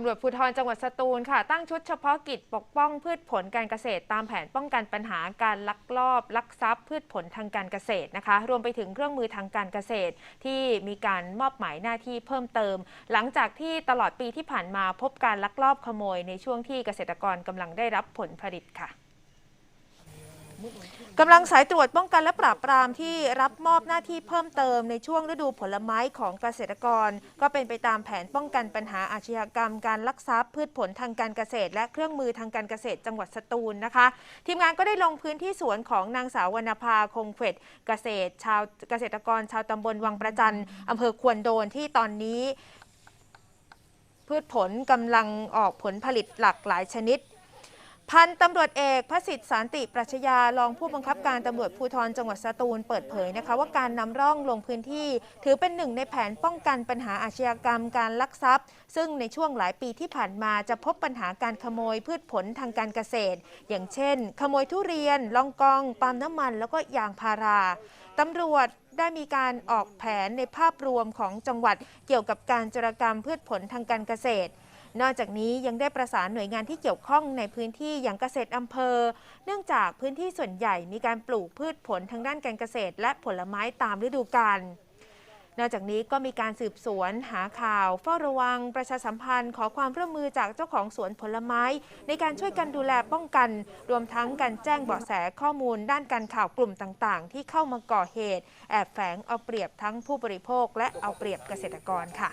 ำรวจภูธรจังหวัดสตูลค่ะ ตั้งชุดเฉพาะกิจปกป้องพืชผลการเกษตร ตามแผนป้องกันปัญหาการลักลอบ ลักทรัพย์ พืชผลทางการเกษตรนะคะ รวมไปถึงเครื่องมือทางการเกษตร ที่มีการมอบหมายหน้าที่เพิ่มเติม หลังจากที่ตลอดปีที่ผ่านมาพบการลักลอบขโมยในช่วงที่เกษตรกรกำลังได้รับผลผลิตค่ะ กำลังสายตรวจป้องกันและปราบปรามที่รับมอบหน้าที่เพิ่มเติมในช่วงฤดูผลไม้ของเกษตรกร ก็เป็นไปตามแผนป้องกันปัญหาอาชญากรรม การลักทรัพย์พืชผลทางการเกษตร และเครื่องมือทางการเกษตรจังหวัดสตูลนะคะ ทีมงานก็ได้ลงพื้นที่สวนของนางสาววรรณภาคงเขวดเกษตร ชาวเกษตรกรชาวตำบลวังประจันอำเภอควนโดนที่ตอนนี้ พืชผลกำลังออกผลผลิตหลากหลายชนิด พันตำรวจเอกพระสิทธิ์สันติปรัชญารองผู้บังคับการตำรวจภูธรจังหวัดสตูลเปิดเผยนะคะ ว่าการนำร่องลงพื้นที่ ถือเป็นหนึ่งในแผนป้องกันปัญหาอาชญากรรมการลักทรัพย์ ซึ่งในช่วงหลายปีที่ผ่านมาจะพบปัญหาการขโมยพืชผลทางการเกษตร อย่างเช่น ขโมยทุเรียนลองกองปาล์มน้ำมัน แล้วก็ยางพาราตำรวจได้มีการออกแผนในภาพรวมของจังหวัดเกี่ยวกับการจรกรรมพืชผลทางการเกษตร นอกจากนี้ยังได้ประสานหน่วยงานที่เกี่ยวข้องในพื้นที่อย่างเกษตรอำเภอ เนื่องจากพื้นที่ส่วนใหญ่มีการปลูกพืชผลทางด้านการเกษตร และผลไม้ตามฤดูกาลนอกจากนี้ก็มีการสืบสวนหาข่าว เฝ้าระวังประชาสัมพันธ์ขอความร่วมมือจากเจ้าของสวนผลไม้ ในการช่วยกันดูแลป้องกัน รวมทั้งการแจ้งเบาะแสข้อมูล ด้านการข่าวกลุ่มต่างๆ ที่เข้ามาก่อเหตุ แอบแฝงเอาเปรียบทั้งผู้บริโภค และเอาเปรียบเกษตรกรค่ะ